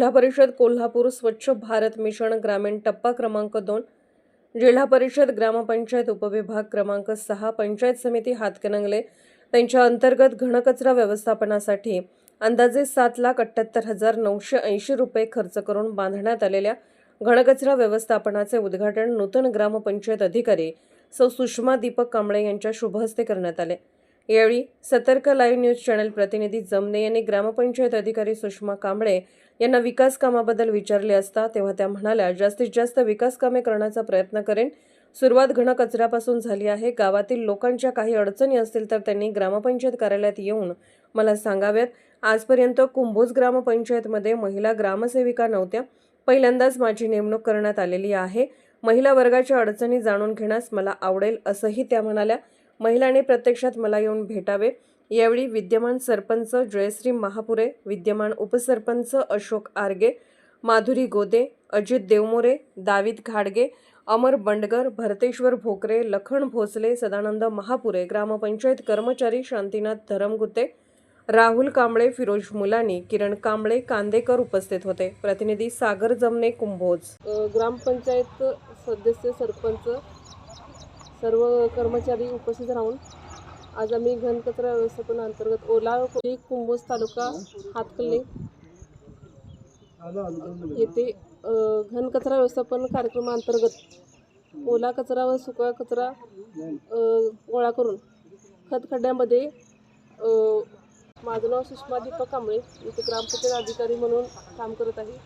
जिल्हा परिषद कोल्हापूर स्वच्छ भारत मिशन ग्रामीण टप्पा क्रमांक दोन जिल्हा परिषद ग्रामपंचायत उपविभाग क्रमांक सहा पंचायत समिती हातकणंगले त्यांच्या अंतर्गत घनकचरा व्यवस्थापनासाठी अंदाजे सात लाख अठ्ठ्याहत्तर हजार नऊशे ऐंशी रुपये खर्च करून बांधण्यात आलेल्या घनकचरा व्यवस्थापनाचे उद्घाटन नूतन ग्रामपंचायत अधिकारी सौ सुषमा दीपक कांबळे यांच्या शुभहस्ते करण्यात आले. यावेळी सतर्क लाईव्ह न्यूज चॅनल प्रतिनिधी जमने यांनी ग्रामपंचायत अधिकारी सुषमा कांबळे यांना विकास कामाबद्दल विचारले असता तेव्हा त्या म्हणाल्या जास्तीत जास्त विकास कामे करण्याचा प्रयत्न करेन. सुरुवात घनकचऱ्यापासून झाली आहे. गावातील लोकांच्या काही अडचणी असतील तर त्यांनी ग्रामपंचायत कार्यालयात येऊन मला सांगाव्यात. आजपर्यंत कुंभोज ग्रामपंचायतमध्ये महिला ग्रामसेविका नव्हत्या. पहिल्यांदाच माझी नेमणूक करण्यात आलेली आहे. महिला वर्गाच्या अडचणी जाणून घेण्यास मला आवडेल असंही त्या म्हणाल्या. महिलाने प्रत्यक्षात मला येऊन भेटावे. यावेळी विद्यमान सरपंच जयश्री महापुरे विद्यमान उपसरपंच अशोक आर्गे माधुरी गोदे अजित देवमोरे दाविद घाडगे अमर बंडगर भरतेश्वर भोकरे लखन भोसले सदानंद महापुरे ग्रामपंचायत कर्मचारी शांतीनाथ धरमगुते राहुल कांबळे फिरोज मुलानी किरण कांबळे कांदेकर उपस्थित होते. प्रतिनिधी सागर जमने कुंभोज. ग्रामपंचायत सदस्य सरपंच सर्व कर्मचारी उपस्थित राहून आज आम्ही घनकचरा व्यवस्थापन अंतर्गत ओला कुंभोज तालुका हातकल्ले येथे घनकचरा व्यवस्थापन कार्यक्रमाअंतर्गत ओला कचरा व सुका कचरा गोळा करून खतखड्ड्यामध्ये माझं नाव सुषमा दीपक कांबळे इथे ग्रामपंचायत अधिकारी म्हणून काम करत आहे.